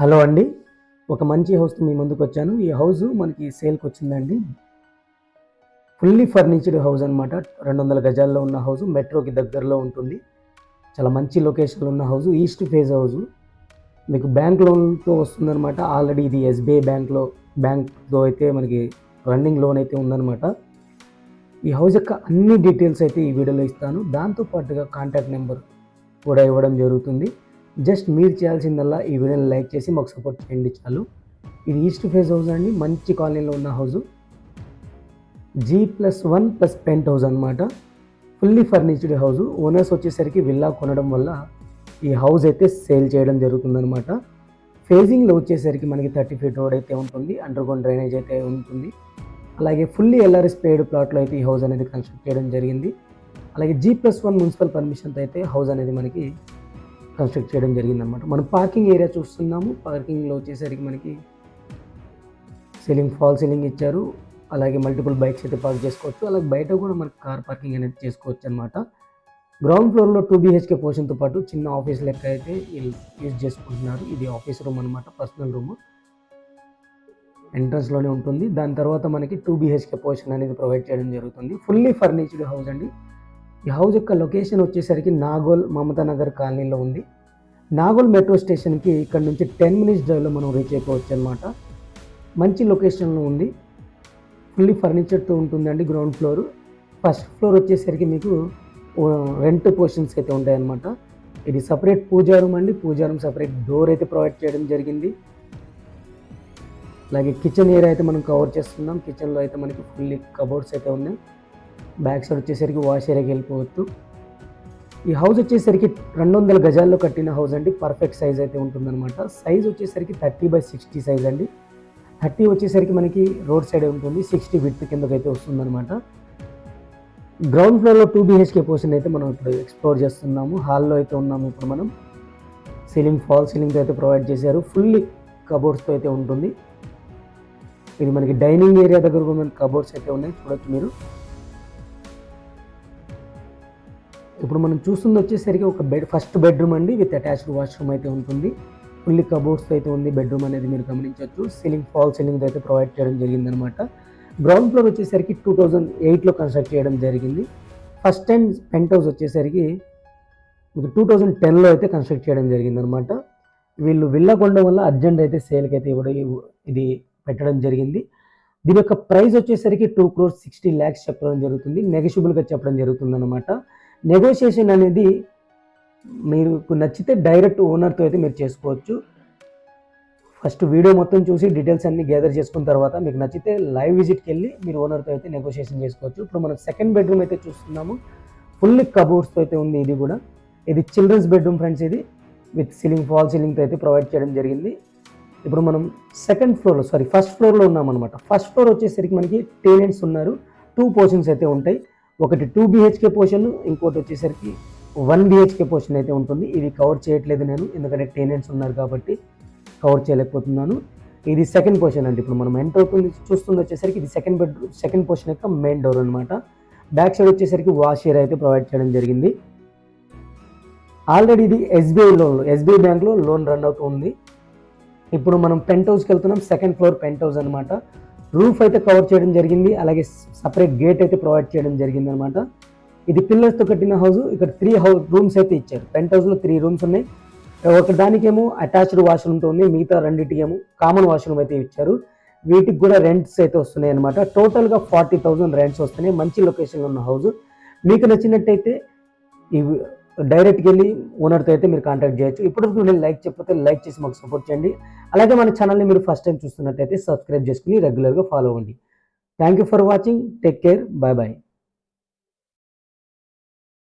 Hello అండి. ఒక మంచి హౌస్ మీ ముందుకు వచ్చాను. ఈ హౌస్ మనకి సేల్కి వచ్చిందండి. ఫుల్లీ ఫర్నిచర్డ్ హౌస్ అనమాట రెండు వందల గజాల్లో ఉన్న హౌస్ మెట్రోకి దగ్గరలో ఉంటుంది. చాలా మంచి లొకేషన్లో ఉన్న హౌస్ ఈస్ట్ ఫేజ్ హౌస్. మీకు బ్యాంక్ లోన్తో వస్తుందన్నమాట. ఆల్రెడీ ఇది ఎస్బీఐ బ్యాంక్లో బ్యాంక్తో అయితే మనకి రన్నింగ్ లోన్ అయితే ఉందన్నమాట. ఈ హౌస్ యొక్క అన్ని డీటెయిల్స్ అయితే ఈ వీడియోలో ఇస్తాను. దాంతోపాటుగా కాంటాక్ట్ నెంబర్ కూడా ఇవ్వడం జరుగుతుంది. జస్ట్ మీరు చేయాల్సిందల్లా ఈ వీడియోని లైక్ చేసి మాకు సపోర్ట్ చేయండి చాలు. ఇది ఈస్ట్ ఫేస్ హౌస్ అండి మంచి కాలనీలో ఉన్న house. G plus one plus penthouse అనమాట ఫుల్లీ ఫర్నిచర్డ్ హౌస్ ఓనర్స్ వచ్చేసరికి విల్లా కొనడం వల్ల ఈ హౌస్ అయితే సేల్ చేయడం జరుగుతుందనమాట ఫేజింగ్లో వచ్చేసరికి మనకి థర్టీ ఫీట్ రోడ్ అయితే ఉంటుంది అండర్గ్రౌండ్ డ్రైనేజ్ అయితే ఉంటుంది. అలాగే ఫుల్లీ ఎల్ఆర్ఎస్ పేడ్ ప్లాట్లో అయితే ఈ హౌస్ అనేది కన్స్ట్రక్ట్ చేయడం జరిగింది. అలాగే జీ ప్లస్ వన్ మున్సిపల్ పర్మిషన్తో అయితే హౌస్ అనేది మనకి కన్స్ట్రక్ట్ చేయడం జరిగిందనమాట మనం పార్కింగ్ ఏరియా చూస్తున్నాము. పార్కింగ్లో వచ్చేసరికి మనకి సీలింగ్ ఫాల్ సీలింగ్ ఇచ్చారు. అలాగే మల్టిపుల్ బైక్స్ అయితే పార్క్ చేసుకోవచ్చు. అలాగే బయట కూడా మనకి కార్ పార్కింగ్ అనేది చేసుకోవచ్చు అనమాట గ్రౌండ్ ఫ్లోర్లో టూ బీహెచ్కే పోర్షన్తో పాటు చిన్న ఆఫీస్ లెక్క అయితే యూజ్ చేసుకుంటున్నారు. ఇది ఆఫీస్ రూమ్ అనమాట పర్సనల్ రూమ్ ఎంట్రన్స్లోనే ఉంటుంది. దాని తర్వాత మనకి టూ బీహెచ్కే పోర్షన్ అనేది ప్రొవైడ్ చేయడం జరుగుతుంది. ఫుల్లీ ఫర్నిచర్డ్ హౌస్ అండి. ఈ హౌస్ యొక్క లొకేషన్ వచ్చేసరికి నాగోల్ మమతా నగర్ కాలనీలో ఉంది. నాగోల్ మెట్రో స్టేషన్కి ఇక్కడ నుంచి టెన్ మినిట్స్ డ్రైవ్లో మనం రీచ్ అయిపోవచ్చు అనమాట మంచి లొకేషన్లో ఉంది. ఫుల్లీ ఫర్నిచర్తో ఉంటుందండి గ్రౌండ్ ఫ్లోర్ ఫస్ట్ ఫ్లోర్ వచ్చేసరికి మీకు రెంట్ పోర్షన్స్ అయితే ఉంటాయన్నమాట. ఇది సపరేట్ పూజా రూమ్ అండి. పూజా రూమ్ సపరేట్ డోర్ అయితే ప్రొవైడ్ చేయడం జరిగింది. అలాగే కిచెన్ ఏరియా అయితే మనం కవర్ చేస్తున్నాం. కిచెన్లో అయితే మనకి ఫుల్లీ కబోర్డ్స్ అయితే ఉన్నాయి. బ్యాక్ సైడ్ వచ్చేసరికి వాష్ ఏరియాకి వెళ్ళిపోవచ్చు. ఈ హౌస్ వచ్చేసరికి రెండు వందల గజాల్లో కట్టిన హౌస్ అండి. పర్ఫెక్ట్ సైజ్ అయితే ఉంటుందన్నమాట. సైజ్ వచ్చేసరికి థర్టీ బై సిక్స్టీ సైజ్ అండి. థర్టీ వచ్చేసరికి మనకి రోడ్ సైడ్ ఉంటుంది. సిక్స్టీ విత్ కిందకి అయితే వస్తుందన్నమాట. గ్రౌండ్ ఫ్లోర్లో టూ బీహెచ్కే పోర్షన్ అయితే మనం ఇప్పుడు ఎక్స్ప్లోర్ చేస్తున్నాము. హాల్లో అయితే ఉన్నాము ఇప్పుడు మనం. సీలింగ్ ఫాల్ సీలింగ్తో అయితే ప్రొవైడ్ చేశారు. ఫుల్లీ కబోర్డ్స్తో అయితే ఉంటుంది. ఇది మనకి డైనింగ్ ఏరియా దగ్గర కూడా మనకి కబోర్డ్స్ అయితే ఉన్నాయి. చూడొచ్చు మీరు. ఇప్పుడు మనం చూస్తుంది వచ్చేసరికి ఒక బెడ్ ఫస్ట్ బెడ్రూమ్ అండి. విత్ అటాచ్డ్ వాష్రూమ్ అయితే ఉంటుంది. ఫుల్లీ కబోర్డ్స్ అయితే ఉంది. బెడ్రూమ్ అనేది మీరు గమనించవచ్చు. సీలింగ్ ఫాల్ సీలింగ్ అయితే ప్రొవైడ్ చేయడం జరిగిందనమాట గ్రౌండ్ ఫ్లోర్ వచ్చేసరికి టూ థౌజండ్ ఎయిట్లో కన్స్ట్రక్ట్ చేయడం జరిగింది. ఫస్ట్ టైం పెంట్ హౌస్ వచ్చేసరికి మీకు టూ థౌజండ్ టెన్లో అయితే కన్స్ట్రక్ట్ చేయడం జరిగిందనమాట వీళ్ళు వెళ్ళకుండా వల్ల అర్జెంట్ అయితే సేల్కి అయితే ఇవ్వడం ఇది పెట్టడం జరిగింది. దీని యొక్క ప్రైస్ వచ్చేసరికి టూ క్రోర్ సిక్స్టీ ల్యాక్స్ చెప్పడం జరుగుతుంది. నెగషియబుల్గా చెప్పడం జరుగుతుంది అనమాట నెగోషియేషన్ అనేది మీకు నచ్చితే డైరెక్ట్ ఓనర్తో అయితే మీరు చేసుకోవచ్చు. ఫస్ట్ వీడియో మొత్తం చూసి డీటెయిల్స్ అన్ని గ్యాదర్ చేసుకున్న తర్వాత మీకు నచ్చితే లైవ్ విజిట్కి వెళ్ళి మీరు ఓనర్తో అయితే నెగోషియేషన్ చేసుకోవచ్చు. ఇప్పుడు మనం సెకండ్ బెడ్రూమ్ అయితే చూస్తున్నాము. ఫుల్లీ కబోర్డ్స్తో అయితే ఉంది ఇది కూడా. ఇది చిల్డ్రన్స్ బెడ్రూమ్ ఫ్రెండ్స్ ఇది. విత్ సీలింగ్ ఫాల్ సీలింగ్తో అయితే ప్రొవైడ్ చేయడం జరిగింది. ఇప్పుడు మనం సెకండ్ ఫ్లోర్లో సారీ ఫస్ట్ ఫ్లోర్లో ఉన్నామన్నమాట. ఫస్ట్ ఫ్లోర్ వచ్చేసరికి మనకి టేలెంట్స్ ఉన్నారు. టూ పోర్షన్స్ అయితే ఉంటాయి. ఒకటి టూ బిహెచ్కే పోర్షన్ ఇంకోటి వచ్చేసరికి వన్ బిహెచ్కే పోర్షన్ అయితే ఉంటుంది. ఇది కవర్ చేయట్లేదు నేను ఎందుకంటే టెనెంట్స్ ఉన్నారు కాబట్టి కవర్ చేయలేకపోతున్నాను. ఇది సెకండ్ పోర్షన్ అండి. ఇప్పుడు మనం ఎంటర్ అవుతుంది చూస్తుంది వచ్చేసరికి ఇది సెకండ్ బెడ్రూమ్ సెకండ్ పోర్షన్ యొక్క మెయిన్ డోర్ అనమాట బ్యాక్ సైడ్ వచ్చేసరికి వాష్ ఏరియా అయితే ప్రొవైడ్ చేయడం జరిగింది. ఆల్రెడీ ఇది ఎస్బీఐ లోన్ ఎస్బీఐ బ్యాంక్లో లోన్ రన్ అవుతుంది ఇప్పుడు మనం పెంట్ హౌస్కి వెళ్తున్నాం సెకండ్ ఫ్లోర్ పెంట్ హౌస్ అనమాట రూఫ్ అయితే కవర్ చేయడం జరిగింది అలాగే సపరేట్ గేట్ అయితే ప్రొవైడ్ చేయడం జరిగింది అనమాట ఇది పిల్లర్స్తో కట్టిన హౌస్ ఇక్కడ త్రీ హౌస్ రూమ్స్ అయితే ఇచ్చారు. పెంట్ హౌస్లో త్రీ రూమ్స్ ఉన్నాయి. ఒకదానికేమో అటాచ్డ్ వాష్రూమ్తో ఉంది మిగతా రెండింటికేమో కామన్ వాష్రూమ్ అయితే ఇచ్చారు. వీటికి కూడా రెంట్స్ అయితే వస్తున్నాయి అనమాట టోటల్గా ఫార్టీ థౌజండ్ రెంట్స్ వస్తున్నాయి. మంచి లొకేషన్లో ఉన్న హౌస్ మీకు నచ్చినట్టయితే ఈ డైరెక్ట్కి వెళ్ళి ఓనర్తో అయితే మీరు కాంటాక్ట్ చేయొచ్చు. ఇప్పటివరకు నేను లైక్ చెప్పితే లైక్ చేసి మాకు సపోర్ట్ చేయండి. అలాగే మన ఛానల్ని మీరు ఫస్ట్ టైం చూస్తున్నట్టయితే సబ్స్క్రైబ్ చేసుకుని రెగ్యులర్గా ఫాలో అవ్వండి. Thank you for watching take care bye bye